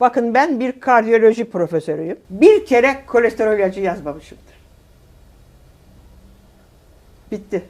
Bakın ben bir kardiyoloji profesörüyüm. Bir kere kolesterol ilacı yazmamışımdır. Bitti.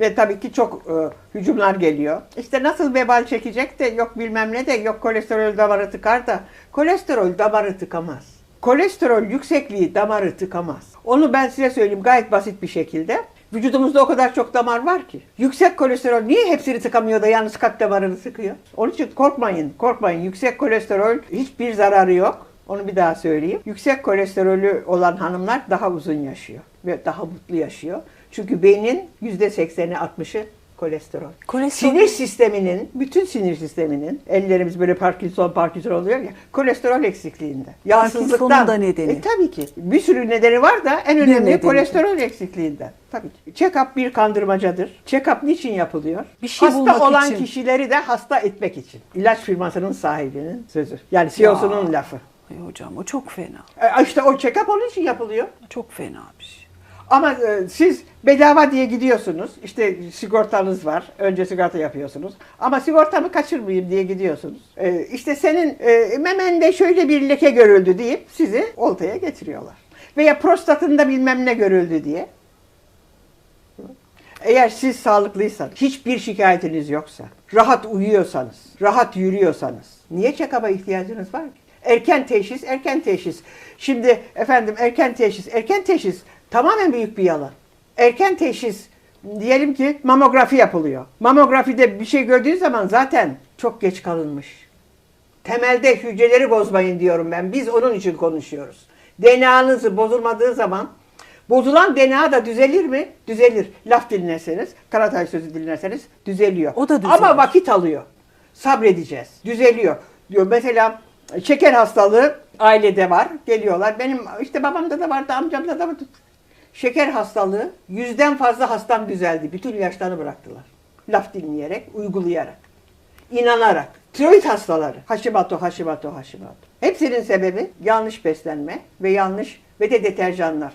Ve tabii ki çok e, hücumlar geliyor. İşte nasıl vebal çekecek de yok bilmem ne de yok kolesterol damarı tıkar da kolesterol damarı tıkamaz. Kolesterol yüksekliği damarı tıkamaz. Onu ben size söyleyeyim gayet basit bir şekilde. Vücudumuzda o kadar çok damar var ki. Yüksek kolesterol niye hepsini tıkamıyor da yalnız kalp damarını sıkıyor? Onun için korkmayın, korkmayın. Yüksek kolesterol hiçbir zararı yok. Onu bir daha söyleyeyim. Yüksek kolesterolü olan hanımlar daha uzun yaşıyor ve daha mutlu yaşıyor. Çünkü beynin %80'i 60'ı kolesterol. Kolesterol- Sinir sisteminin, bütün sinir sisteminin, ellerimiz böyle Parkinson, Parkinson oluyor ya, kolesterol eksikliğinde. Yağsızlıktan. Da nedeni. E, tabii ki. Bir sürü nedeni var da en önemli kolesterol eksikliğinden. Tabii ki. Check-up bir kandırmacadır. Check-up niçin yapılıyor? Bir şey hasta olan için. kişileri de hasta etmek için. İlaç firmasının sahibinin sözü. Yani CEO'sunun Ya. lafı. Ay hocam o çok fena. E, işte o check-up onun için yapılıyor. Çok fena bir şey. Ama e, siz bedava diye gidiyorsunuz. İşte sigortanız var. Önce sigorta yapıyorsunuz. Ama sigortamı kaçırmayayım diye gidiyorsunuz. E, işte senin e, memende şöyle bir leke görüldü deyip sizi oltaya getiriyorlar. Veya prostatında bilmem ne görüldü diye. Eğer siz sağlıklıysanız, hiçbir şikayetiniz yoksa, rahat uyuyorsanız, rahat yürüyorsanız, niye check-up'a ihtiyacınız var ki? Erken teşhis, erken teşhis. Şimdi efendim erken teşhis, erken teşhis tamamen büyük bir yalan. Erken teşhis, diyelim ki mamografi yapılıyor. Mamografide bir şey gördüğün zaman zaten çok geç kalınmış. Temelde hücreleri bozmayın diyorum ben. Biz onun için konuşuyoruz. DNA'nızı bozulmadığı zaman bozulan DNA da düzelir mi? Düzelir. Laf dinlerseniz, Karatay sözü dinlerseniz düzeliyor. O da düzelir. Ama vakit alıyor. Sabredeceğiz. Düzeliyor. Diyor mesela şeker hastalığı ailede var. Geliyorlar. Benim işte babamda da vardı, amcamda da vardı. Şeker hastalığı yüzden fazla hastam düzeldi. Bütün ilaçlarını bıraktılar. Laf dinleyerek, uygulayarak inanarak. Tiroid hastaları, Hashimoto, Hashimoto, Hashimoto. Hepsinin sebebi yanlış beslenme ve yanlış ve de deterjanlar.